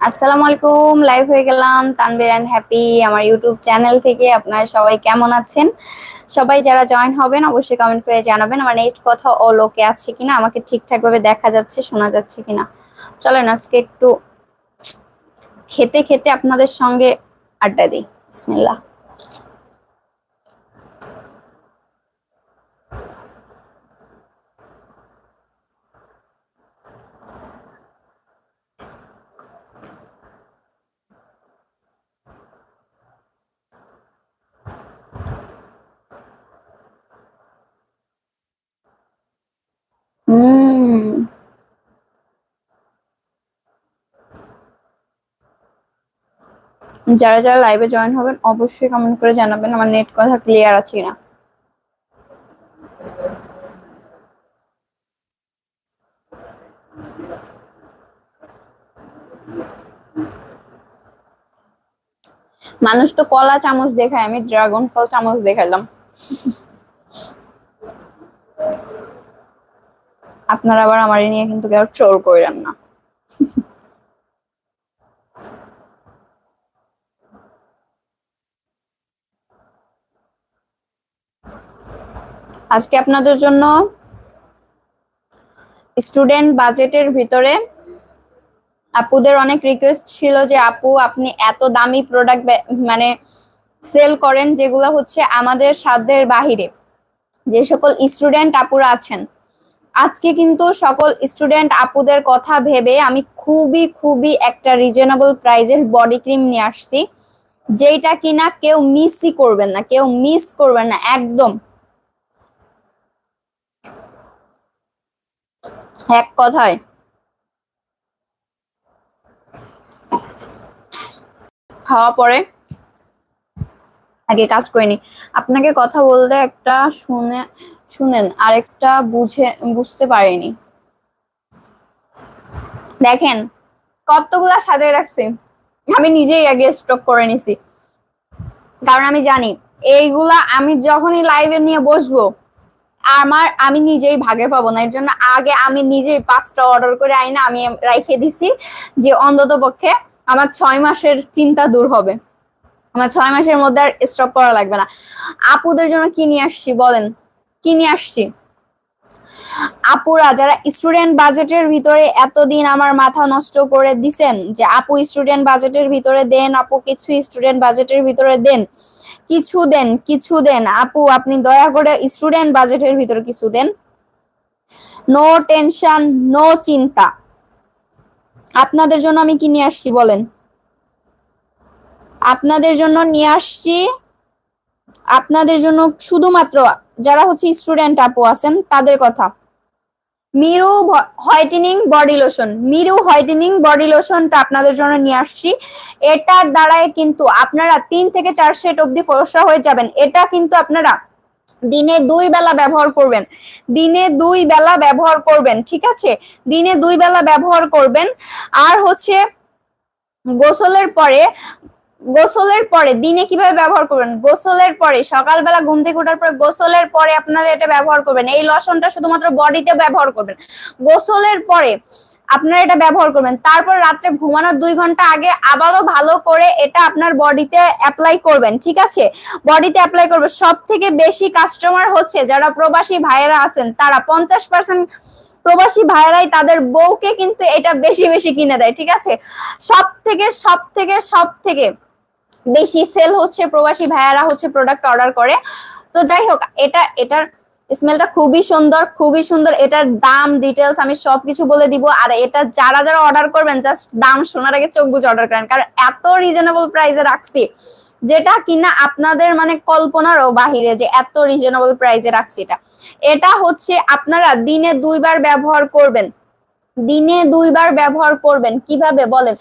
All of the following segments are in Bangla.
আসসালামু আলাইকুম লাইভ হয়ে গেলাম। তানবীর অ্যান্ড হ্যাপি আমার ইউটিউব চ্যানেল থেকে। আপনারা সবাই কেমন আছেন? সবাই যারা জয়েন হবেন, অবশ্যই কমেন্ট করে জানাবেন আমার নেট কথা ও লোকে আছে কিনা, আমাকে ঠিকঠাকভাবে দেখা যাচ্ছে, শোনা যাচ্ছে কিনা। চলেন আজকে একটু খেতে খেতে আপনাদের সঙ্গে আড্ডা দিই। বিসমিল্লাহ। যারা যারা লাইভে জয়েন হবেন, অবশ্যই কমেন্ট করে জানাবেন আমার নেট কথা ক্লিয়ার আছে কিনা। মানুষ তো কলা চামচ দেখায়, আমি ড্রাগন ফল চামচ দেখাইলাম। আপনারা আবার আমার নিয়ে কিন্তু কেউ ট্রোল করেন না। আজকে আপনাদের জন্য স্টুডেন্ট বাজেটের ভিতরে আপুদের অনেক রিকোয়েস্ট ছিল যে, আপু, আপনি এত দামি প্রোডাক্ট মানে সেল করেন যেগুলো হচ্ছে আমাদের সাধ্যের বাহিরে। যে সকল স্টুডেন্ট আপুরা আছেন আজকে কিন্তু সকল স্টুডেন্ট আপুদের কথা ভেবে আমি খুবই খুবই একটা রিজনেবল প্রাইজের বডি ক্রিম নিয়ে আসছি যেটা কিনা কেউ মিসই করবেন না, কেউ মিস করবেন না, একদম। এক কথায়। খাওয়া পরে। আগে কাজ করিনি। আপনাকে কথা বলতে একটা শুনে শুনেন, আরেকটা বুঝে, বুঝতে পারিনি। দেখেন, কতগুলা সাজিয়ে রাখছি। আমি নিজেই আগে স্টক করে নিছি। কারণ আমি জানি, এইগুলা আমি যখনই লাইভে নিয়ে বসবো, আমার, আমি নিজেই ভাগে পাবো না। এর জন্য আগে আমি নিজেই পাঁচটা অর্ডার করে আইনা, আমি রাইখে দিছি যে অন্তত পক্ষে আমার ছয় মাসের চিন্তা দূর হবে। আমার ছয় মাসের মধ্যে আর স্টক করা লাগবে না। আপুদের জন্য কি নিয়ে আসছি বলেন? কি নিয়ে আসছি? আপুরা, যারা স্টুডেন্ট বাজেটের ভিতরে এতদিন আমার মাথা নষ্ট করে দিছেন যে আপু স্টুডেন্ট বাজেটের ভিতরে দেন, আপু কিছু স্টুডেন্ট বাজেটের ভিতরে দেন, কিছু দেন কিছু দেন। আপু, আপনি দয়া করে স্টুডেন্ট বাজেটের ভিতরে কিছু দেন। নো টেনশন নো চিন্তা। আপনাদের জন্য আমি কি নিয়ে আসছি বলেন? আপনাদের জন্য নিয়ে আসছি, আপনাদের জন্য শুধুমাত্র যারা হচ্ছে স্টুডেন্ট আপু আছেন, তাদের কথা। Miru whitening body lotion. Miru whitening body লোশনটা আপনাদের জন্য নিয়ে আসছি। এটার দ্বারাই কিন্তু আপনারা তিন থেকে চার সেট অবধি ফরসা হয়ে যাবেন। এটা কিন্তু আপনারা দিনে দুই বেলা ব্যবহার করবেন। দিনে দুই বেলা ব্যবহার করবেন, ঠিক আছে? দিনে দুই বেলা ব্যবহার করবেন। আর হচ্ছে গোসলের পরে গোসলের পরে, দিনে কীভাবে ব্যবহার করবেন? গোসলের পরে, সকালবেলা ঘুম থেকে ওঠার পরে গোসলের পরে আপনারা এটা ব্যবহার করবেন। এই লশনটা শুধুমাত্র বডিতে ব্যবহার করবেন। গোসলের পরে আপনারা এটা ব্যবহার করবেন। তারপর রাত্রে ঘুমানোর দুই ঘণ্টা আগে আবারও ভালো করে এটা আপনার বডিতে অ্যাপ্লাই করবেন, ঠিক আছে? বডিতে অ্যাপ্লাই করবেন। সব থেকে বেশি কাস্টমার হচ্ছে যারা প্রবাসী ভাইয়েরা আছেন, তারা পঞ্চাশ পার্সেন্ট প্রবাসী ভাইয়েরাই তাদের বউকে কিন্তু এটা বেশি বেশি কিনে দেয়, ঠিক আছে? সব থেকে সব থেকে সব থেকে বেশি সেল হচ্ছে, প্রবাসী ভাইয়ারা হচ্ছে প্রোডাক্ট অর্ডার করে। তো যাই হোক, এটা, এটার স্মেলটা খুবই সুন্দর খুবই সুন্দর। এটার দাম ডিটেলস আমি সবকিছু বলে দিব। আর এটা যারা যারা অর্ডার করবেন জাস্ট দাম শোনার আগে চোখ বুঝে অর্ডার করেন। কারণ এত রিজনেবল প্রাইসে রাখছি, যেটা কিনা আপনাদের মানে কল্পনারও বাহিরে যে এত রিজনেবল প্রাইসে রাখছি এটা। এটা হচ্ছে আপনারা দিনে দুইবার ব্যবহার করবেন। দিনে দুইবার ব্যবহার করবেন। কীভাবে? বলেন,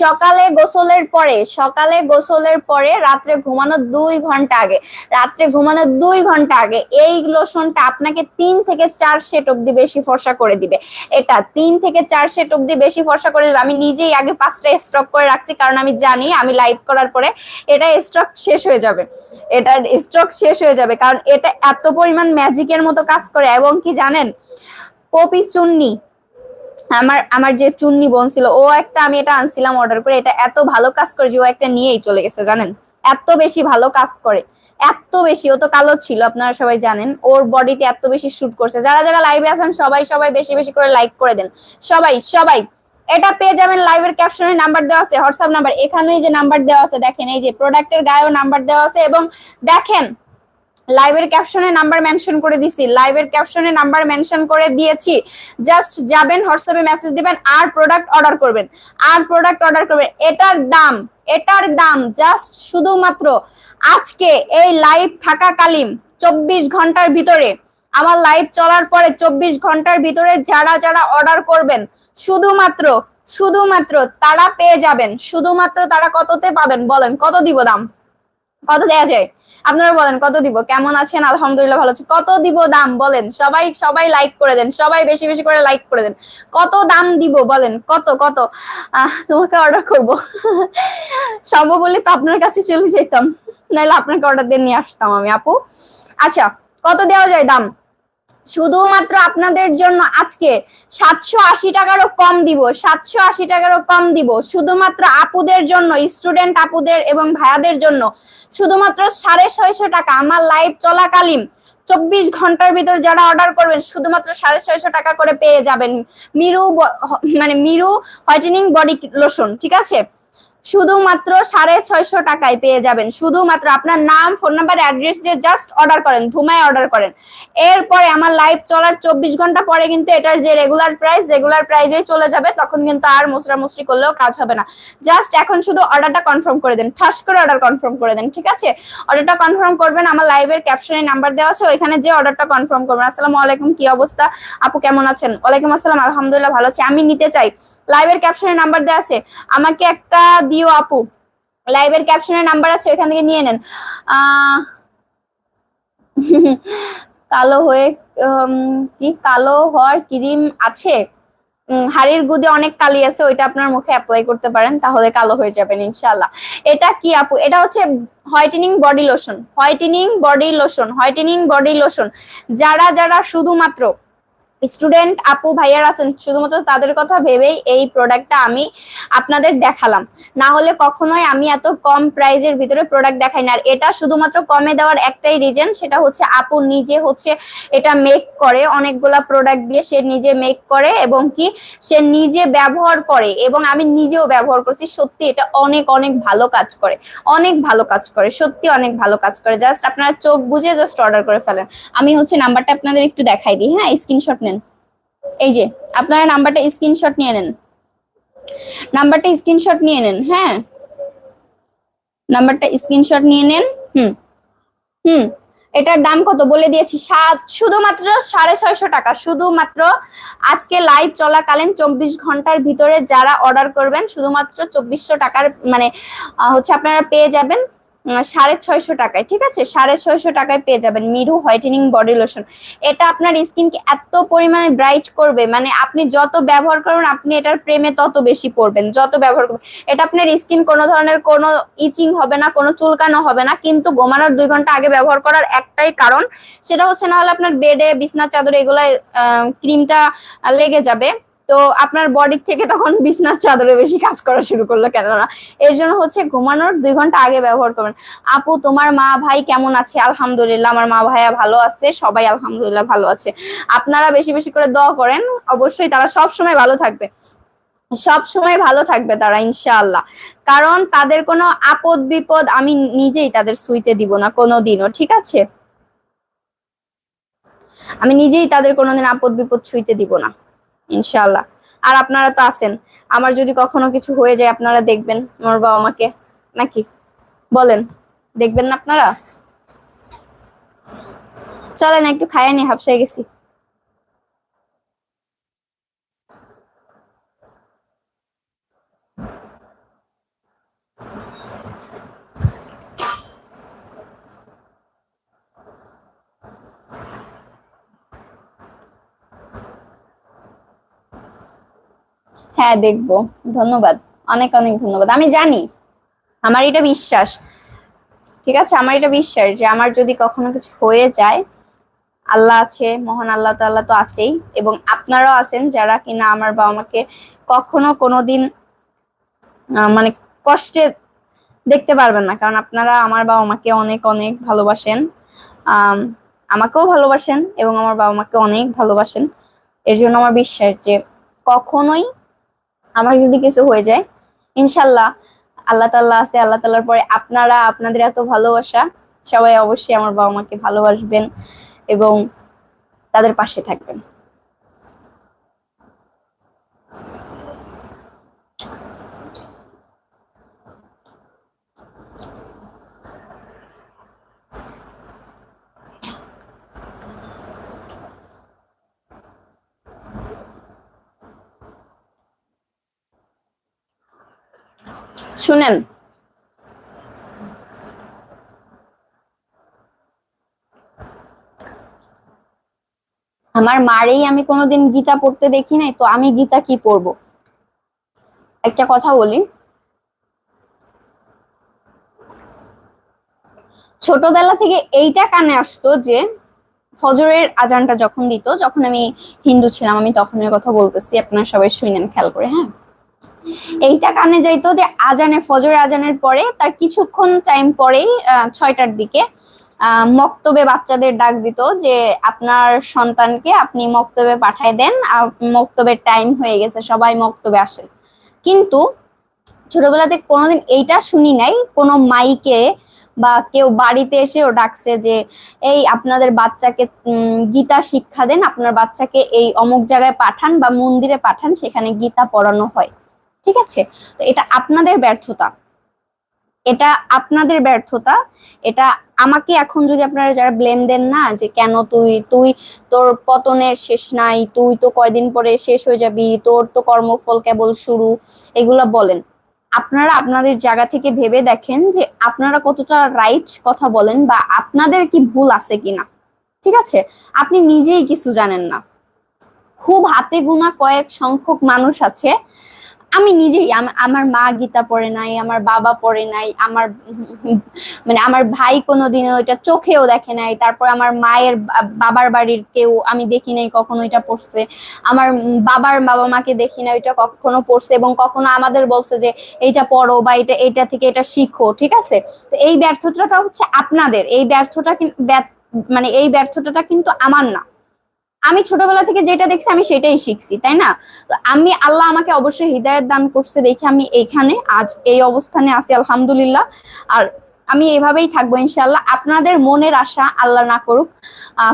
সকালে গোসলের পরে, সকালে গোসলের পরে রাত্রে ঘুমানোর দুই ঘণ্টা আগে, রাত্রে ঘুমানোর দুই ঘণ্টা আগে এই লোশনটা আপনাকে তিন থেকে চার সেট অব্দি বেশি ফর্সা করে দিবে। এটা তিন থেকে চার সেট অব্দি বেশি ফর্সা করে দিবে। আমি নিজেই আগে পাঁচটা স্টক করে রাখছি, কারণ আমি জানি, আমি লাইভ করার পরে এটা স্টক শেষ হয়ে যাবে। এটার স্টক শেষ হয়ে যাবে, কারণ এটা এত পরিমাণ ম্যাজিকের মতো কাজ করে। এবং কি জানেন? কপি চুন্নি আমার আমার যে চুন্নি বোন ছিল, ও একটা আমি এটা আনছিলাম অর্ডার করে, এটা এত ভালো কাজ করে যে ও একটা নিয়েই চলে গেছে, জানেন? এত বেশি ভালো কাজ করে, এত বেশি, ও তো কালো ছিল, আপনারা সবাই জানেন, ওর বডিতে এত বেশি শুট করছে। যারা যারা লাইভে আছেন, সবাই সবাই বেশি বেশি করে লাইক করে দেন। সবাই সবাই, এটা পেয়ে যাবেন লাইভের ক্যাপশনের নাম্বার দেওয়া আছে হোয়াটসঅ্যাপ নাম্বার এখানেই যে নাম্বার দেওয়া আছে, দেখেন, এই যে প্রোডাক্টের গায়েও নাম্বার দেওয়া আছে এবং দেখেন লাইভের ক্যাপশনে নাম্বার মেনশন করে দিছি। লাইভের ক্যাপশনে নাম্বার মেনশন করে দিয়েছি। জাস্ট যাবেন হোয়াটসঅ্যাপে মেসেজ দিবেন, আর প্রোডাক্ট অর্ডার করবেন। আর প্রোডাক্ট অর্ডার করবেন। এটার দাম এটার দাম জাস্ট শুধুমাত্র আজকে এই লাইভ থাকাকালীন চব্বিশ ঘণ্টার ভিতরে। আমার লাইভ চলার পরে চব্বিশ ঘণ্টার ভিতরে যারা যারা অর্ডার করবেন, শুধুমাত্র শুধুমাত্র তারা পেয়ে যাবেন। শুধুমাত্র তারা কততে পাবেন বলেন? কত দিব দাম? কত দেয়া যায়? আপনারা বলেন, কত দিব? কেমন আছেন? আলহামদুলিল্লাহ ভালো আছে। কত দিব দাম? বলেন। সবাই সবাই লাইক করে দেন। সবাই বেশি বেশি করে লাইক করে দেন। কত দাম দিব? বলেন। কত কত? তোমাকে অর্ডার করব। সম্ভব বলে তো আপনার কাছে চলে যেতাম। নাহলে আপনাকে অর্ডার দিয়ে নিয়ে আসতাম আমি, আপু। আচ্ছা কত দেওয়া যায় দাম? শুধুমাত্র আপনাদের জন্য আজকে সাতশো আশি টাকারও কম দিব, সাতশো আশি টাকারও কম দিব। শুধুমাত্র আপুদের জন্য স্টুডেন্ট আপুদের এবং ভাইয়াদের জন্য। শুধুমাত্র সাড়ে ছয়শো টাকা। আমার লাইভ চলাকালীন চব্বিশ ঘণ্টার ভিতর যারা অর্ডার করবেন, শুধুমাত্র সাড়ে ছয়শো টাকা করে পেয়ে যাবেন। মিরু মানে মিরু হোয়াইটেনিং বডি লোশন ঠিক আছে? শুধুমাত্র সাড়ে ছয়শো টাকায় পেয়ে যাবেন। শুধুমাত্র আপনার নাম, ফোন নাম্বার, অ্যাড্রেস দিয়ে জাস্ট অর্ডার করেন, ধুমায় অর্ডার করেন। এরপরে আমার লাইভ চলার চব্বিশ ঘণ্টা পরে কিন্তু এটার যে রেগুলার প্রাইস রেগুলার প্রাইজেই চলে যাবে, তখন কিন্তু আর মুসরা মুসরি করলেও কাজ হবে না। জাস্ট এখন শুধু অর্ডারটা কনফার্ম করে দেন, ঠাস করে অর্ডার কনফার্ম করে দেন, ঠিক আছে? অর্ডারটা কনফার্ম করবেন, আমার লাইভের ক্যাপশনে নাম্বার দেওয়া আছে, ওইখানে যে অর্ডারটা কনফার্ম করবেন। আসসালামু আলাইকুম, কি অবস্থা? আপু কেমন আছেন? ওয়ালাইকুম আসসালাম, আলহামদুলিল্লাহ ভালো আছি, আমি নিতে চাই। লাইভের ক্যাপশনে নাম্বার দেওয়া আছে, আমাকে একটা দিও আপু। লাইভের ক্যাপশনের নাম্বার আছে, ওইখান থেকে নিয়ে নেন। কালো হয়ে কি? কালো হওয়ার ক্রিম আছে? হাড়ির গুদে অনেক কালি আছে, ওইটা আপনার মুখে অ্যাপ্লাই করতে পারেন, তাহলে কালো হয়ে যাবেন ইনশাল্লাহ এটা কি আপু? এটা হচ্ছে whitening body lotion whitening body lotion whitening body lotion যারা যারা শুধুমাত্র স্টুডেন্ট আপু, ভাইয়ার আছেন, শুধুমাত্র তাদের কথা ভেবেই এই প্রোডাক্টটা আমি আপনাদের দেখালাম। না হলে কখনোই আমি এত কম প্রাইজের ভিতরে প্রোডাক্ট দেখাই না। আর এটা শুধুমাত্র কমে দেওয়ার একটাই রিজন সেটা হচ্ছে আপু নিজে হচ্ছে এটা মেক করে, অনেকগুলা প্রোডাক্ট দিয়ে সে নিজে মেক করে এবং কি সে নিজে ব্যবহার করে এবং আমি নিজেও ব্যবহার করছি। সত্যি এটা অনেক অনেক ভালো কাজ করে। অনেক ভালো কাজ করে, সত্যি অনেক ভালো কাজ করে। জাস্ট আপনারা চোখ বুঝে জাস্ট অর্ডার করে ফেলেন। আমি হচ্ছে নাম্বারটা আপনাদের একটু দেখাই দিই হ্যাঁ? স্ক্রিনশট নেন। এই যে, আপনারা নাম্বারটা স্ক্রিনশট নিয়ে নেন। নাম্বারটা স্ক্রিনশট নিয়ে নেন হ্যাঁ? নাম্বারটা স্ক্রিনশট নিয়ে নেন, হুম। হুম, এটার দাম কত? বলে দিয়েছি, সাত, শুধুমাত্র সাড়ে ছয়শো টাকা। শুধুমাত্র আজকে লাইভ চলাকালীন চব্বিশ ঘণ্টার ভিতরে যারা অর্ডার করবেন, শুধুমাত্র চব্বিশশো টাকার মানে হচ্ছে আপনারা পেয়ে যাবেন। সাড়ে ছয়শো টাকায়, ঠিক আছে? সাড়ে ছয়শো টাকায় পেয়ে যাবেন মিরু হোয়াইটেনিং বডি লোশন। এটা আপনার স্কিনকে এত পরিমাণে ব্রাইট করবে মানে আপনি যত ব্যবহার করবেন, আপনি এটার প্রেমে তত বেশি পড়বেন, যত ব্যবহার করবেন। এটা আপনার স্কিন কোনো ধরনের কোনো ইচিং হবে না, কোনো চুলকানো হবে না, কিন্তু গোমানোর দুই ঘণ্টা আগে ব্যবহার করার একটাই কারণ, সেটা হচ্ছে না হলে আপনার বেডে বিছনার চাদরে এগুলা ক্রিমটা লেগে যাবে। তো আপনার বডি থেকে তখন বিছনার চাদরে বেশি কাজ করা শুরু করল কেননা এর জন্য হচ্ছে ঘুমানোর দুই ঘণ্টা আগে ব্যবহার করবেন। আপু, তোমার মা ভাই কেমন আছে? আলহামদুলিল্লাহ, আমার মা ভাইয়া ভালো আছে, সবাই আলহামদুলিল্লাহ ভালো আছে। আপনারা বেশি বেশি করে দোয়া করেন, অবশ্যই তারা সব সময় ভালো থাকবে। সব সময় ভালো থাকবে তারা, ইনশাআল্লাহ। কারণ তাদের কোনো আপদ বিপদ আমি নিজেই তাদের সুইতে দিব না কোনোদিনও, ঠিক আছে? আমি নিজেই তাদের কোনোদিন আপদ বিপদ ছুঁইতে দিব না। ইনশাআল্লাহ। আর আপনারা তো আছেন। আমার যদি কখনো কিছু হয়ে যায়, আপনারা দেখবেন আমার বাবা মাকে। নাকি? বলেন, দেখবেন না আপনারা? চলেন, একটু খাইয়ে নি হাফসাই গেছি। হ্যাঁ দেখব। ধন্যবাদ। অনেক অনেক ধন্যবাদ। আমি জানি আমার এটা বিশ্বাস। ঠিক আছে আমার এটা বিশ্বাস যে আমার যদি কখনো কিছু হয়ে যায় আল্লাহ আছে মহান আল্লাহ তাল্লাহ তো আছেই এবং আপনারাও আছেন যারা কিনা আমার বাবা মাকে কখনো কোনোদিন আহ, মানে কষ্টে দেখতে পারবেন না। কারণ আপনারা আমার বাবা মাকে অনেক অনেক ভালোবাসেন। আমাকেও ভালোবাসেন এবং আমার বাবা মাকে অনেক ভালোবাসেন। এর জন্য আমার বিশ্বাস যে কখনোই আমার যদি কিছু হয়ে যায়, ইনশাল্লাহ আল্লাহ তাল্লাহ আছে, আল্লাহ তাল্লাহর পরে আপনারা, আপনাদের এত ভালোবাসা, সবাই অবশ্যই আমার বাবা মাকে ভালোবাসবেন এবং তাদের পাশে থাকবেন। শুনেন। আমার মারেই আমি কোনোদিন গীতা পড়তে দেখি নাই, তো আমি গীতা কি পড়ব? একটা কথা বলি। ছোটবেলা থেকে এইটা কানে আসতো যে, ফজরের আজানটা যখন দিত, যখন আমি হিন্দু ছিলাম, আমি তখনের কথা বলতেছি, আপনারা সবাই শুনেন, খেয়াল করে হ্যাঁ? এইটা কানে যাইতো যে আজানে ফজর আজানের পরে, তার কিছুক্ষণ টাইম পরেই ছয়টার দিকে মক্তবে বাচ্চাদের ডাক দিত যে আপনার সন্তানকে আপনি মক্তবে পাঠায় দেন মক্তবের টাইম হয়ে গেছে, সবাই মক্তবে আসেন। কিন্তু ছোটবেলাতে কোনোদিন এইটা শুনি নাই, কোনো মাইকে বা কেউ বাড়িতে এসেও ডাকছে যে, এই আপনাদের বাচ্চাকে গীতা শিক্ষা দেন, আপনার বাচ্চাকে এই অমুক জায়গায় পাঠান বা মন্দিরে পাঠান, সেখানে গীতা পড়ানো হয়। ঠিক আছে? তো এটা আপনাদের ব্যর্থতা। এটা আপনাদের ব্যর্থতা। এটা আমাকে এখন যদি আপনারা যারা ব্লেম দেন না যে কেন তুই তুই তোর পতনের শেষ নাই, তুই তো কয়দিন পরে শেষ হয়ে যাবি, তোর তো কর্মফল কেবল শুরু, এগুলা বলেন। আপনারা আপনাদের জায়গা থেকে ভেবে দেখেন যে আপনারা কতটা রাইট কথা বলেন বা আপনাদের কি ভুল আছে কিনা। ঠিক আছে? আপনি নিজেই কিছু জানেন না। খুব হাতে গোনা কয়েক সংখ্যক মানুষ আছে আমি নিজেই আমার মা গীতা পড়ে নাই, আমার বাবা পড়ে নাই, আমার মানে আমার ভাই কোনোদিন ওইটা চোখেও দেখে নাই, তারপর আমার মায়ের বাবার বাড়ির কেউ আমি দেখি নাই, কখনো এটা পড়ছে। আমার বাবার বাবা মাকে দেখি না ওইটা কখনো পড়ছে এবং কখনো আমাদের বলছে যে, এইটা পড়ো বা এটা এইটা থেকে এটা শিখো ঠিক আছে? তো এই ব্যর্থতাটা হচ্ছে আপনাদের, এই ব্যর্থটা মানে এই ব্যর্থতাটা কিন্তু আমার না। আমি ছোটবেলা থেকে যেটা দেখছি, আমি সেটাই শিখছি, তাই না? তো আমি, আল্লাহ আমাকে অবশ্যই হৃদায়ত দান করছে দেখে আমি এইখানে আজ এই অবস্থানে আছি, আলহামদুলিল্লাহ। আর আমি এভাবেই থাকব ইনশাল্লাহ আপনাদের মনের আশা আল্লাহ না করুক।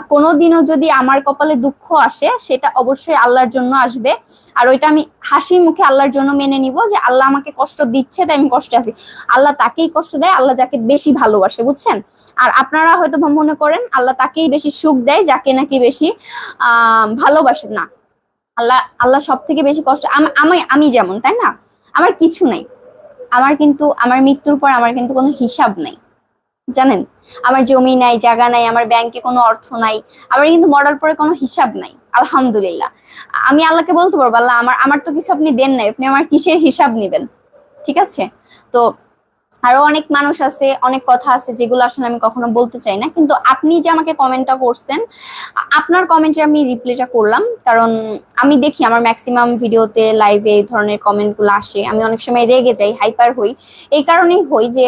কোনোদিনও যদি আমার কপালে দুঃখ আসে, সেটা অবশ্যই আল্লাহর জন্য আসবে। আর ওইটা আমি হাসি মুখে আল্লাহর জন্য মেনে নিব যে আল্লাহ আমাকে কষ্ট দিচ্ছে, তাই আমি কষ্টে আছি। আল্লাহ তাকেই কষ্ট দেয়, আল্লাহ যাকে বেশি ভালোবাসে, বুঝছেন? আর আপনারা হয়তো মনে করেন, আল্লাহ তাকেই বেশি সুখ দেয়, যাকে নাকি বেশি, আহ, ভালোবাসে না। আল্লাহ আল্লাহ সব থেকে বেশি কষ্ট আমি আমি যেমন, তাই না? আমার কিছু নাই। আমার কিন্তু, আমার মৃত্যুর পর আমার কিন্তু কোনো হিসাব নাই। জানেন? আমার জমি নাই, জায়গা নাই, আমার ব্যাংকে কোনো অর্থ নাই, আমার কিন্তু মরার পরে কোনো হিসাব নাই। আলহামদুলিল্লাহ। আমি আল্লাহকে বলতে পারব, আল্লাহ, আমার আমার তো কিছু আপনি দেন নাই, আপনি আমার কিসের হিসাব নেবেন? ঠিক আছে? তো আরও অনেক মানুষ আছে, অনেক কথা আছে যেগুলো আসলে আমি কখনো বলতে চাই না। কিন্তু আপনি যে আমাকে কমেন্টটা করছেন, আপনার কমেন্টে আমি রিপ্লাইটা করলাম। কারণ আমি দেখি আমার ম্যাক্সিমাম ভিডিওতে লাইভে এই ধরনের কমেন্টগুলো আসে। আমি অনেক সময় রেগে যাই হাইপার হই। এই কারণেই হই যে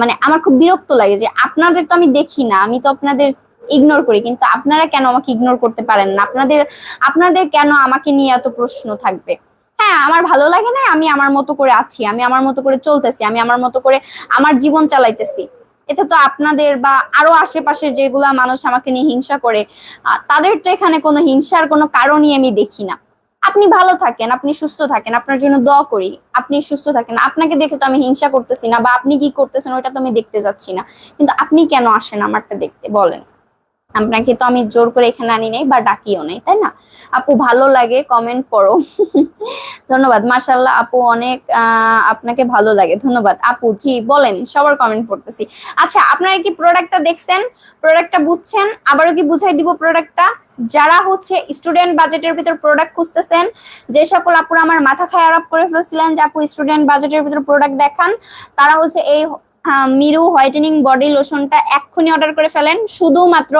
মানে আমার খুব বিরক্ত লাগে যে আপনাদের তো আমি দেখি না, আমি তো আপনাদের ইগনোর করি। কিন্তু আপনারা কেন আমাকে ইগনোর করতে পারেন না? আপনাদের আপনাদের কেন আমাকে নিয়ে এত প্রশ্ন থাকবে? হ্যাঁ আমার ভালো লাগে না, আমি আমার মতো করে আছি, আমি আমার মতো করে চলতেছি, আমি আমার মতো করে আমার জীবন চালাইতেছি। এটা তো আপনাদের বা আরও আশেপাশের যেগুলা মানুষ আমাকে নিয়ে হিংসা করে তাদের তো এখানে কোনো হিংসার কোনো কারণই আমি দেখি না। আপনি ভালো থাকেন, আপনি সুস্থ থাকেন, আপনার জন্য দোয়া করি, আপনি সুস্থ থাকেন। আপনাকে দেখে তো আমি হিংসা করতেছি না বা আপনি কি করতেছেন ওইটা তো আমি দেখতে যাচ্ছি না। কিন্তু আপনি কেন আসেন আমারটা দেখতে, বলেন। আপনাকে তো আমি জোর করে এখানে আনি নাই বা ডাকিও নাই, তাই না? আপু ভালো লাগে কমেন্ট করো। ধন্যবাদ। মাশাল্লাহ আপু অনেক আপনাকে ভালো লাগে। ধন্যবাদ। আপু, জি, বলেন, সবার কমেন্ট পড়তেছি। আচ্ছা আপনারা কি প্রোডাক্টটা দেখছেন? প্রোডাক্টটা বুঝছেন? আবারও কি বুঝাই দিব প্রোডাক্টটা যারা হচ্ছে স্টুডেন্ট বাজেটের ভিতর প্রোডাক্ট খুঁজতেছেন, যে সকল আপুরা আমার মাথা খায় খারাপ করে ফেলছিলেন যে আপু স্টুডেন্ট বাজেটের ভিতর প্রোডাক্ট দেখান, তারা হচ্ছে এই মিরু হোয়াইটেনিং বডি লোশনটা এক্ষুনি অর্ডার করে ফেলেন। শুধুমাত্র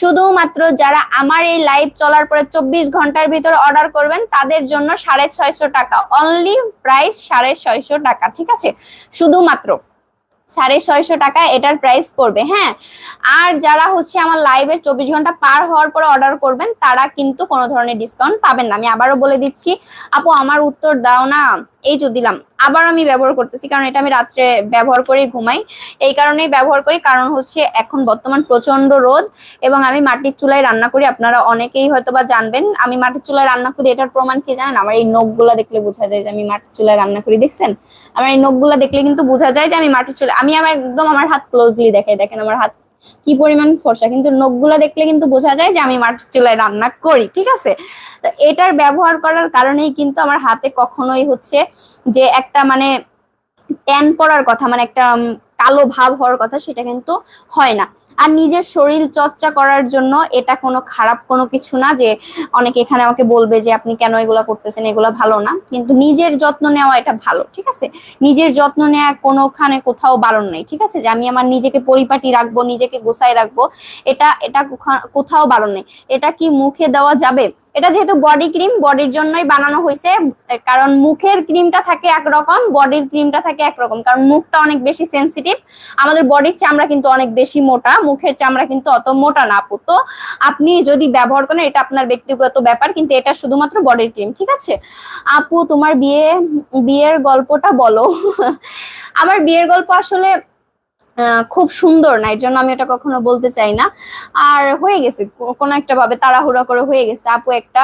শুধুমাত্র যারা আমার এই লাইভ চলার পরে চব্বিশ ঘণ্টার ভিতরে অর্ডার করবেন, তাদের জন্য সাড়ে ছয়শো টাকা। অনলি প্রাইস সাড়ে ছয়শো টাকা, ঠিক আছে? শুধুমাত্র সাড়ে ছয়শো টাকা এটার প্রাইস পড়বে হ্যাঁ? আর যারা হচ্ছে আমার লাইভে চব্বিশ ঘণ্টা পার হওয়ার পরে অর্ডার করবেন, তারা কিন্তু কোনো ধরনের ডিসকাউন্ট পাবেন না। আমি আবারও বলে দিচ্ছি, আপু, আমার উত্তর দাও না। এই তো দিলাম, আবার আমি ব্যবহার করতেছি, কারণ এটা আমি রাত্রে ব্যবহার করে ঘুমাই। এই কারণেই ব্যবহার করি, কারণ হচ্ছে এখন বর্তমান প্রচণ্ড রোদ এবং আমি মাটির চুলায় রান্না করি, আপনারা অনেকেই হয়তো বা জানবেন। আমি মাটির চুলায় রান্না করি, এটার প্রমাণ কি জানেন? আমার এই নখগুলা দেখলে বোঝা যায় যে আমি মাটির চুলায় রান্না করি, দেখছেন? আমার এই নখগুলা দেখলে কিন্তু বোঝা যায় যে আমি মাটির চুলায়, আমি আমার একদম আমার হাত ক্লোজলি দেখাই, দেখেন আমার হাত কি পরিমাণ ফর্সা, কিন্তু নখগুলা দেখলে কিন্তু বোঝা যায় যে আমি মাটির চুলায় রান্না করি, ঠিক আছে? তো এটার ব্যবহার করার কারণেই কিন্তু আমার হাতে কখনোই হচ্ছে যে একটা মানে ট্যান পড়ার কথা মানে একটা কালো ভাব হওয়ার কথা সেটা কিন্তু হয় না। আর নিজের শরীর চর্চা করার জন্য এটা কোনো খারাপ কোনো কিছু না যে অনেকে এখানে আমাকে বলবে যে আপনি কেন এগুলো করতেছেন, এগুলো ভালো না। কিন্তু নিজের যত্ন নেওয়া এটা ভালো, ঠিক আছে? নিজের যত্ন নেওয়া কোনোখানে কোথাও বারণ নেই, ঠিক আছে? যে আমি আমার নিজেকে পরিপাটি রাখব, নিজেকে গোছায় রাখব, এটা এটা কোথাও বারণ নেই। এটা কি মুখে দেওয়া যাবে? এটা যেহেতু বডি ক্রিম বডির জন্যই বানানো হয়েছে কারণ মুখের ক্রিমটা থাকে একরকম বডির ক্রিমটা থাকে একরকম, কারণ মুখটা অনেক বেশি সেনসিটিভ আমাদের বডির চামড়া কিন্তু অনেক বেশি মোটা, মুখের চামড়া কিন্তু অত মোটা না, আপু। তো আপনি যদি ব্যবহার করেন, এটা আপনার ব্যক্তিগত ব্যাপার, কিন্তু এটা শুধুমাত্র বডির ক্রিম ঠিক আছে? আপু, তোমার বিয়ে, বিয়ের গল্পটা বলো। আমার বিয়ের গল্প আসলে খুব সুন্দর না, এর জন্য আমি এটা কখনো বলতে চাই না। আর হয়ে গেছে কোনো একটা ভাবে তাড়াহুড়া করে হয়ে গেছে। আপু একটা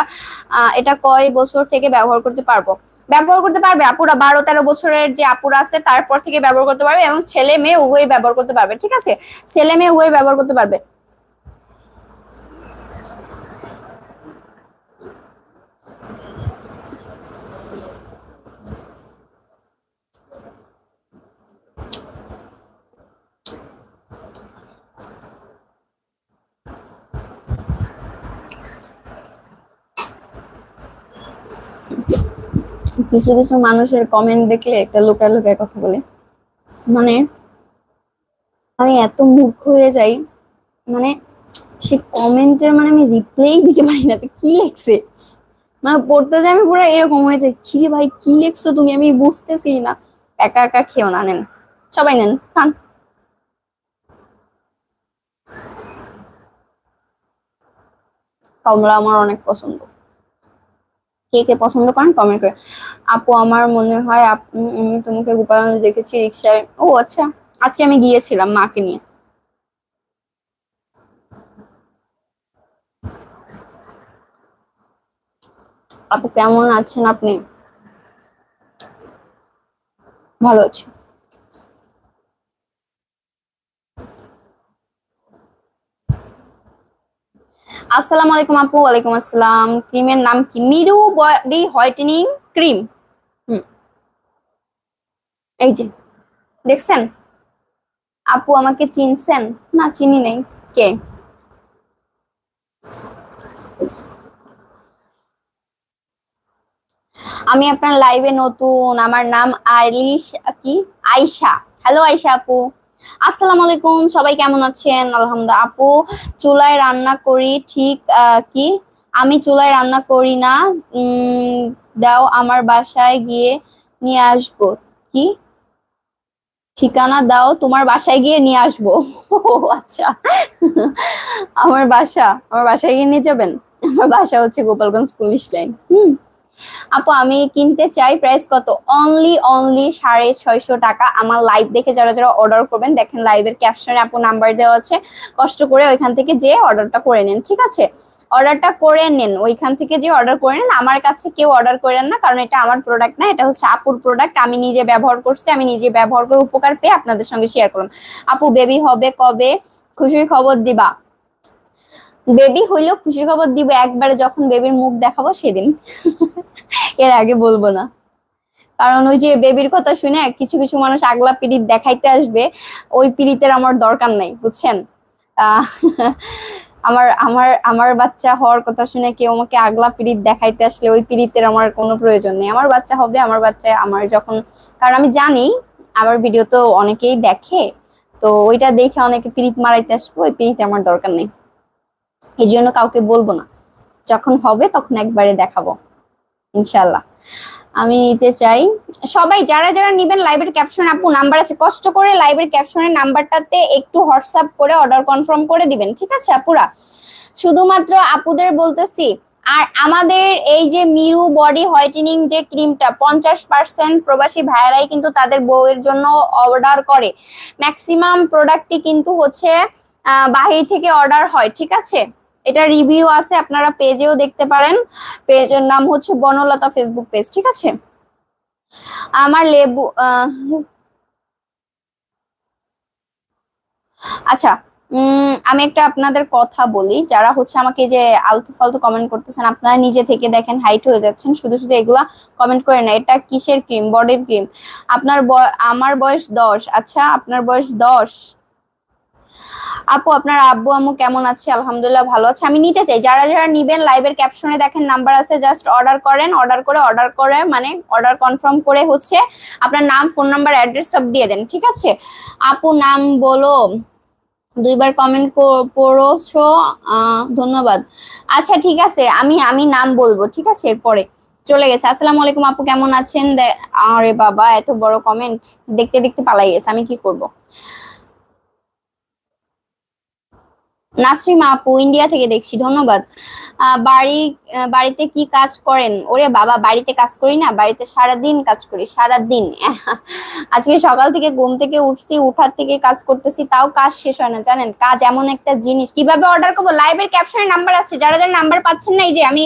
এটা কয় বছর থেকে ব্যবহার করতে পারব? ব্যবহার করতে পারবে, আপুরা বারো তেরো বছরের যে আপুরা আছে, তারপর থেকে ব্যবহার করতে পারবে এবং ছেলে মেয়ে উভয় ব্যবহার করতে পারবে, ঠিক আছে? ছেলে মেয়ে উভয় ব্যবহার করতে পারবে। কিছু কিছু মানুষের কমেন্ট দেখলে একটা লোকায় লোকায় কথা বলে। মানে আমি এত মূর্খ হয়ে যাই মানে সে কমেন্টের মানে আমি রিপ্লাই দিতে পারি না যে কি লেখছে। মানে পড়তে যে আমি পুরো এরকম হয়ে যাই, কিরে ভাই, কি লেখছো তুমি? আমি বুঝতেছি না। একা একা খেয়েও না, নেন। সবাই নেন, খান। কমলা আমার অনেক পছন্দ। কে কে পছন্দ করেন কমেন্ট করে। আপু, আমার মনে হয় আমি তোমাকে গোপালগঞ্জ দেখেছি রিক্সায়। ও আচ্ছা। আজকে আমি গিয়েছিলাম মাকে নিয়ে। আপু, কেমন আছেন আপনি? ভালো আছি। আসসালামু আলাইকুম আপু, ওয়ালাইকুম আসসালাম। ক্রিমের নাম কি? মিরু বডি হোয়াইটেনিং ক্রিম। হুম। এই যে, দেখছেন? আপু আমাকে চিনছেন? না, চিনি নেই। কে? আমি আপনার লাইভে নতুন। আমার নাম আইলিশ, কি? আয়শা। হ্যালো আয়শা আপু। আসসালামু আলাইকুম, সবাই কেমন আছেন? আলহামদুলিল্লাহ, আপু, চুলায় রান্না করি, ঠিক কি? আমি চুলায় রান্না করি না দাও আমার বাসায় গিয়ে নিয়ে আসব। কি? ঠিকানা দাও, তোমার বাসায় গিয়ে নিয়ে আসব। ও আচ্ছা। আমার বাসা, আমার বাসায় গিয়ে নিয়ে যাবেন? আমার বাসা হচ্ছে গোপালগঞ্জ পুলিশ লাইন। হুম। আপু, আমি কিনতে চাই প্রাইস কত? অনলি অনলি সাড়ে ছয়শো টাকা। আমার লাইভ দেখে যারা যারা অর্ডার করবেন, দেখেন লাইভের ক্যাপশনে আপু নাম্বার দেওয়া আছে। কষ্ট করে ওইখান থেকে যে অর্ডারটা করে নেন, ঠিক আছে? অর্ডারটা করে নেন। ওইখান থেকে যে অর্ডার করে নেন, আমার কাছে কেউ অর্ডার করেন না, কারণ এটা আমার প্রোডাক্ট না, এটা হচ্ছে আপুর প্রোডাক্ট আমি নিজে ব্যবহার করছি, আমি নিজে ব্যবহার করে উপকার পেয়ে আপনাদের সঙ্গে শেয়ার করলাম। আপু বেবি হবে কবে? খুশির খবর দিবা। বেবি হইলেও খুশির খবর দিব, একবারে যখন বেবির মুখ দেখাবো সেদিন। এর আগে বলব না। কারণ ওই যে বেবির কথা শুনে কিছু কিছু মানুষ আগলা পিড়িত দেখাইতে আসবে, ওই পিড়িতের আমার দরকার নাই, বুঝছেন? আমার আমার আমার বাচ্চা হওয়ার কথা শুনে কেউ আমাকে আগলা পিড়িত দেখাইতে আসলে ওই পিড়িতের আমার কোনো প্রয়োজন নেই। আমার বাচ্চা হবে, আমার বাচ্চা, আমার যখন, কারণ আমি জানি, আমার ভিডিও তো অনেকেই দেখে, তো ওইটা দেখে অনেকে পিড়িত মারাইতে আসব, ওই পিড়িতে আমার দরকার নেই। এই জন্য কাউকে বলব না। যখন হবে তখন একবারে দেখাবো। ইনশাল্লাহ আমি নিতে চাই। সবাই যারা যারা নিবেন লাইভের ক্যাপশন আপু নাম্বার আছে। কষ্ট করে লাইভের ক্যাপশনের নাম্বারটাতে একটু হোয়াটসঅ্যাপ করে অর্ডার কনফার্ম করে দিবেন, ঠিক আছে, আপুরা? শুধুমাত্র আপুদের বলতেছি, আর আমাদের এই যে মিরু বডি হোয়াইটেনিং যে ক্রিমটা পঞ্চাশ পার্সেন্ট প্রবাসী ভাইয়ারাই কিন্তু তাদের বউয়ের জন্য অর্ডার করে। ম্যাক্সিমাম প্রোডাক্টটি কিন্তু হচ্ছে বাহির থেকে অর্ডার হয়, ঠিক আছে? এটা রিভিউ আছে, আপনারা পেজেও দেখতে পারেন। পেজের নাম হচ্ছে বনলতা ফেসবুক পেজ ঠিক আছে? আমার লেবু আচ্ছা আমি একটা আপনাদের কথা বলি। যারা হচ্ছে আমাকে যে আলতু ফালতু কমেন্ট করতেছেন, আপনারা নিজে থেকে দেখেন হাইট হয়ে যাচ্ছেন। শুধু শুধু এগুলা কমেন্ট করে না, এটা কিসের ক্রিম বডির ক্রিম আপনার আমার বয়স দশ আচ্ছা আপনার বয়স দশ আপু, আপনার আব্বু, আম্মু কেমন আছে? আলহামদুলিল্লাহ ভালো আছে। আমি নিতে চাই। যারা যারা নিবেন লাইভের ক্যাপশনে দেখেন নাম্বার আছে জাস্ট অর্ডার করেন অর্ডার করে অর্ডার করে মানে অর্ডার কনফার্ম করে হচ্ছে আপনার নাম ফোন নাম্বার অ্যাড্রেস সব দিয়ে দেন, ঠিক আছে? আপু, নাম বলো। দুইবার কমেন্ট পড়োছো? ধন্যবাদ। আচ্ছা ঠিক আছে। আমি আমি নাম বলব, ঠিক আছে? এরপরে চলে গেছে। আসসালামু আলাইকুম আপু, কেমন আছেন? আরে বাবা, এত বড় কমেন্ট দেখতে দেখতে পালাই গেছে। আমি কি করব? নাসরিমা আপু ইন্ডিয়া থেকে দেখছি, ধন্যবাদ। বাড়ি বাড়িতে কি কাজ করেন? ওরে বাবা, বাড়িতে কাজ করি না, বাড়িতে সারা দিন কাজ করি সারা দিন আজকে সকাল থেকে ঘুম থেকে উঠছি, উঠার থেকে কাজ করতেছি, তাও কাজ শেষ হয় না, জানেন? কাজ এমন একটা জিনিস। কীভাবে অর্ডার করব? লাইভের ক্যাপশনে নাম্বার আছে, যারা যারা নাম্বার পাচ্ছেন না, এই যে আমি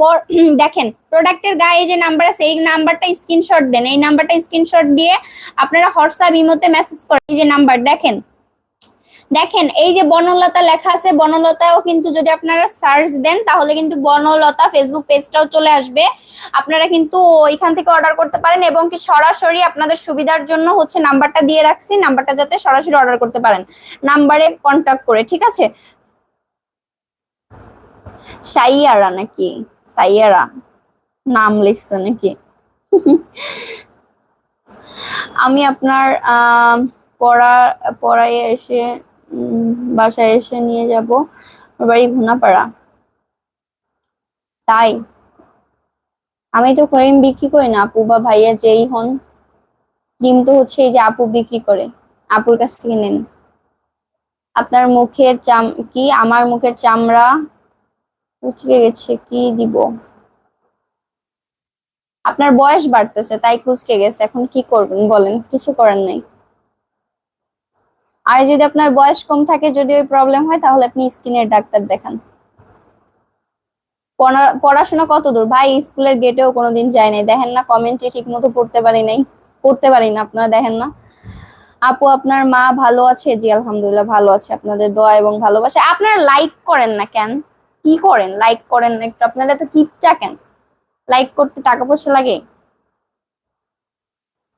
দেখেন প্রোডাক্টের গায়ে যে নাম্বার আছে, এই নাম্বারটা স্ক্রিনশট দেন। এই নাম্বারটা স্ক্রিনশট দিয়ে আপনারা হোয়াটসঅ্যাপ ইমোতে মেসেজ করেন, এই যে নাম্বার দেখেন। দেখেন, এই যে বনলতা লেখা আছে, বনলতাও কিন্তু যদি আপনারা সার্চ দেন, তাহলে কিন্তু বনলতা ফেসবুক পেজটাও চলে আসবে। আপনারা কিন্তু এখান থেকে অর্ডার করতে পারেন এবং কি সরাসরি আপনাদের সুবিধার জন্য হচ্ছে নাম্বারটা দিয়ে রাখছি, নাম্বারটা যাতে সরাসরি অর্ডার করতে পারেন। নাম্বারে কন্ট্যাক্ট করে, ঠিক আছে? সাইয়ারা নাকি? সাইয়ারা, নাম লিখছে নাকি? আমি আপনার পড়া পড়ায় এসে বাসায় এসে নিয়ে যাব। বাড়ি ঘুনাপাড়া। তাই। আমি তো ক্রিম বিক্রি করি না, আপু বা ভাইয়া যেই হন। ক্রিম তো হচ্ছে এই যে আপু বিক্রি করে। আপুর কাছ থেকে নেন। আপনার মুখের চাম, কি? আমার মুখের চামড়া কুচকে গেছে, কি দিব? আপনার বয়স বাড়তেছে, তাই কুচকে গেছে। এখন কি করবেন বলেন? কিছু করার নাই। আর যদি আপনার বয়স কম থাকে, যদি ওই প্রবলেম হয়, তাহলে আপনি স্কিনের ডাক্তার দেখান। পড়া- পড়াশোনা কত দূর? ভাই, স্কুলের গেটেও কোনোদিন যায় নাই। দেখেন না কমেন্টে ঠিক মতো পড়তে পারি নাই। পড়তে পারি না, আপনারা দেখেন না। আপু, আপনার মা ভালো আছে? জি, আলহামদুলিল্লাহ, ভালো আছে। আপনাদের দোয়া এবং ভালোবাসা। আপনারা লাইক করেন না কেন? কি করেন? লাইক করেন না একটু। আপনারা তো কিপটা কেন? লাইক করতে টাকা পয়সা লাগে?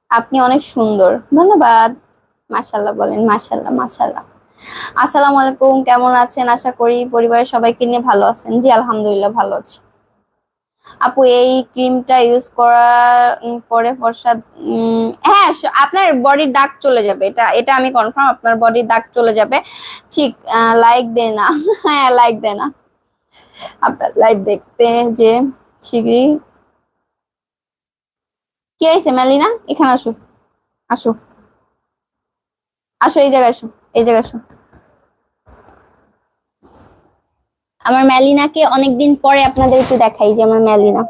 আপনি অনেক সুন্দর। ধন্যবাদ। মাশাল্লাহ বলেন মাশাল্লাহ মাশাল্লাহ আসসালামু আলাইকুম, কেমন আছেন? আশা করি পরিবারের সবাইকে নিয়ে ভালো আছেন। জি, আলহামদুলিল্লাহ ভালো আছি। আপু, এই ক্রিমটা ইউজ করার পরে ফর্সা হ্যাঁ আপনার বডির দাগ চলে যাবে। এটা এটা আমি কনফার্ম আপনার বডির দাগ চলে যাবে। ঠিক লাইক দে না। হ্যাঁ লাইক দে না। আপনার লাইভ দেখতে যে শীঘ্রই কি হয়েছে, মেলিনা? এখানে আসো। আসো। আসো, এই জায়গায় আসো, এই জায়গায় আসো। আমার ম্যালিনাকে অনেকদিন পরে আপনাদের একটু দেখাই যে আমার ম্যালিনা।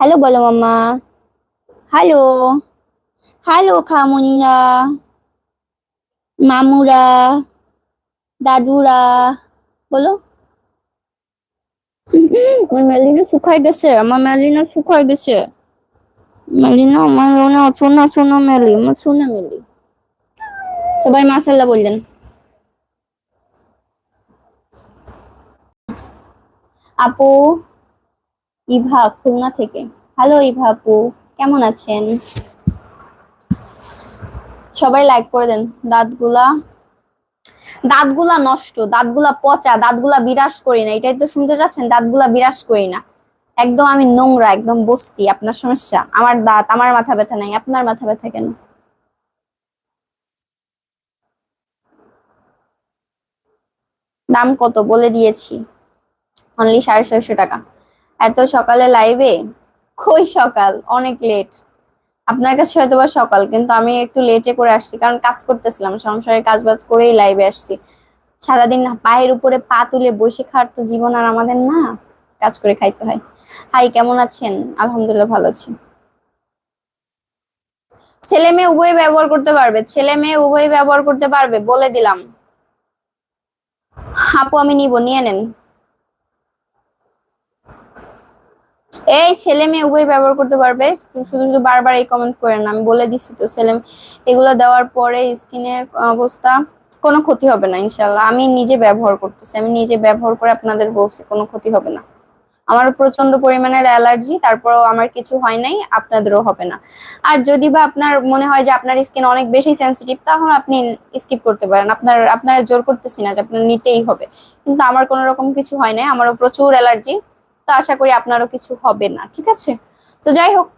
হ্যালো, বলো মাম্মা। হ্যালো। হ্যালো, খামুনিরা। মামুরা। দাদুরা। বলো। আমার ম্যালিনা শুকায় গেছে, আমার ম্যালিনা শুকায় গেছে। ম্যালিনা, আমার সোনা সোনা মেলি আমার সোনা মেলি সবাই মাসাল্লাহ বললেন। আপু, ইভা খুলনা থেকে। হ্যালো ইভা আপু, কেমন আছেন? সবাই লাইক করে দেন। দাঁতগুলা দাঁতগুলা নষ্ট, দাঁতগুলা পচা, দাঁতগুলা বিরাস করি না। এটাই তো শুনতে চাচ্ছেন, দাঁতগুলা বিরাস করি না। একদম আমি নোংরা, একদম বস্তি, আপনার সমস্যা। আমার দাঁত, আমার মাথা ব্যথা নাই, আপনার মাথা ব্যথা কেন? দাম কত বলে দিয়েছি? অনলি সাড়ে ছয়শো টাকা। এত সকালে লাইভে কই সকাল? অনেক লেট আপনার কাছে হয়তো বা সকাল, কিন্তু আমি একটু লেটে করে আসছি, কারণ কাজ করতেছিলাম, সংসারের কাজ বাজ করেই লাইভে আসছি। সারাদিন পায়ের উপরে পা তুলে বসে খাওয়ার তো জীবন আর আমাদের না। কাজ করে খাইতে হয়। হাই কেমন আছেন? আলহামদুলিল্লাহ ভালো আছি। ছেলে মেয়ে উভয় ব্যবহার করতে পারবে, ছেলে মেয়ে উভয় ব্যবহার করতে পারবে, বলে দিলাম। আপু আমি নিব, নিয়ে নেন। এই ছেলে মেয়ে উভয় ব্যবহার করতে পারবে, শুধু শুধু বারবার এই কমেন্ট করে না আমি বলে দিচ্ছি তো, ছেলে এগুলো দেওয়ার পরে স্কিনের অবস্থা কোনো ক্ষতি হবে না ইনশাল্লাহ আমি নিজে ব্যবহার করতেছি, আমি নিজে ব্যবহার করে আপনাদের বলছি, কোনো ক্ষতি হবে না। আমার প্রচণ্ড পরিমাণের অ্যালার্জি তারপরেও আমার কিছু হয় নাই, আপনাদেরও হবে না। আর যদি বা আপনার মনে হয় যে আপনার স্কিন অনেক বেশি সেন্সিটিভ তাহলে আপনি স্কিপ করতে পারেন। আপনার আপনার জোর করতেছি না যে আপনার নিতেই হবে। কিন্তু আমার কোনো রকম কিছু হয় নাই, আমারও প্রচুর অ্যালার্জি তো আশা করি আপনারও কিছু হবে না, ঠিক আছে? তো যাই হোক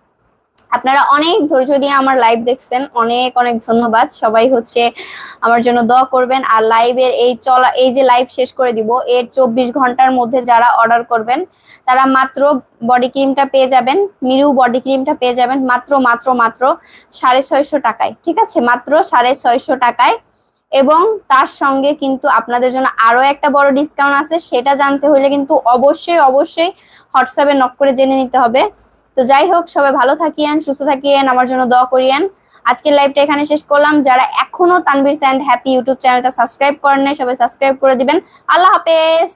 আপনারা অনেক ধৈর্য দিয়ে আমার লাইভ দেখছেন। অনেক অনেক ধন্যবাদ। সবাই হচ্ছে আমার জন্য দোয়া করবেন। আর লাইভের এই চলা, এই যে লাইভ শেষ করে দিব, এর চব্বিশ ঘণ্টার মধ্যে যারা অর্ডার করবেন, তারা মাত্র বডি ক্রিমটা পেয়ে যাবেন। মিরু বডি ক্রিমটা পেয়ে যাবেন মাত্র মাত্র মাত্র সাড়ে ছয়শো টাকায়। ঠিক আছে? মাত্র সাড়ে ছয়শো টাকায়। এবং তার সঙ্গে কিন্তু আপনাদের জন্য আরও একটা বড় ডিসকাউন্ট আছে। সেটা জানতে হলে কিন্তু অবশ্যই অবশ্যই হোয়াটসঅ্যাপে নক করে জেনে নিতে হবে। তো যাই হোক, সবাই ভালো থাকিয়েন, সুস্থ থাকিয়েন, আমার জন্য দোয়া করিয়েন। আজকের লাইভটা এখানে শেষ করলাম। যারা এখনও তানভীর স্যান্ড হ্যাপি ইউটিউব চ্যানেলটা সাবস্ক্রাইব করেন নাই, সবাই সাবস্ক্রাইব করে দিবেন। আল্লাহ হাফেজ!